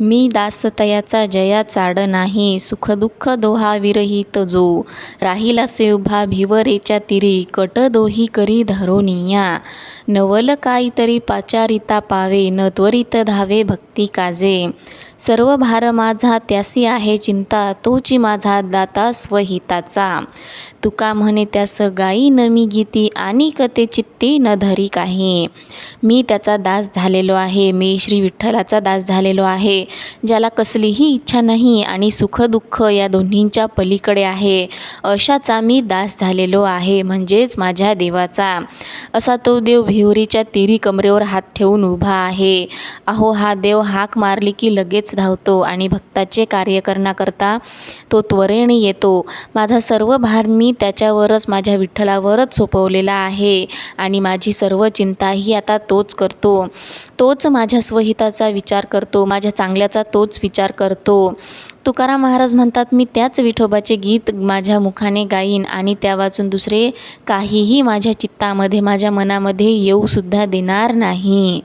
मी दासतयाचा Jaya Chad नाही सुखदुःख Doha विरहित जो. राहिलासे उभा भिवरेच्या तिरी कट दोही करी धरोनिया. नवल काहीतरी पाचारिता पावे न त्वरित धावे भक्ती काजे. सर्व भार माझा त्यासी आहे चिंता तोची माझा दाता स्वहिताचा. तुका म्हणे त्यास गाई न मी गीती आणि कते चित्ती न धरी काही. मी त्याचा दास झालेलो आहे मी श्री विठ्ठलाचा दास झालेलो आहे ज्याला कसलीही इच्छा नाही आणि सुखदुःख या दोन्हींच्या पलीकडे आहे. अशाचा मी दास झालेलो आहे म्हणजेच माझ्या देवाचा. असा तो देव भिवरीच्या तिरी कमरेवर हात ठेवून उभा आहे. अहो हा देव हाक मारली की लगेच धावतो आणि भक्ताचे कार्य करण्याकरता तो त्वरेने येतो. माझा सर्व भार मी त्याच्यावरच माझ्या विठ्ठलावरच सोपवलेला आहे आणि माझी सर्व चिंताही आता तोच करतो. तोच माझ्या स्वहिताचा विचार करतो माझ्या चांगल्याचा तोच विचार करतो. तुकाराम महाराज म्हणतात मी त्याच विठोबाचे गीत माझ्या मुखाने गाईन आणि त्या वाचून दुसरे काहीही माझ्या चित्तामध्ये माझ्या मनामध्ये येऊसुद्धा देणार नाही.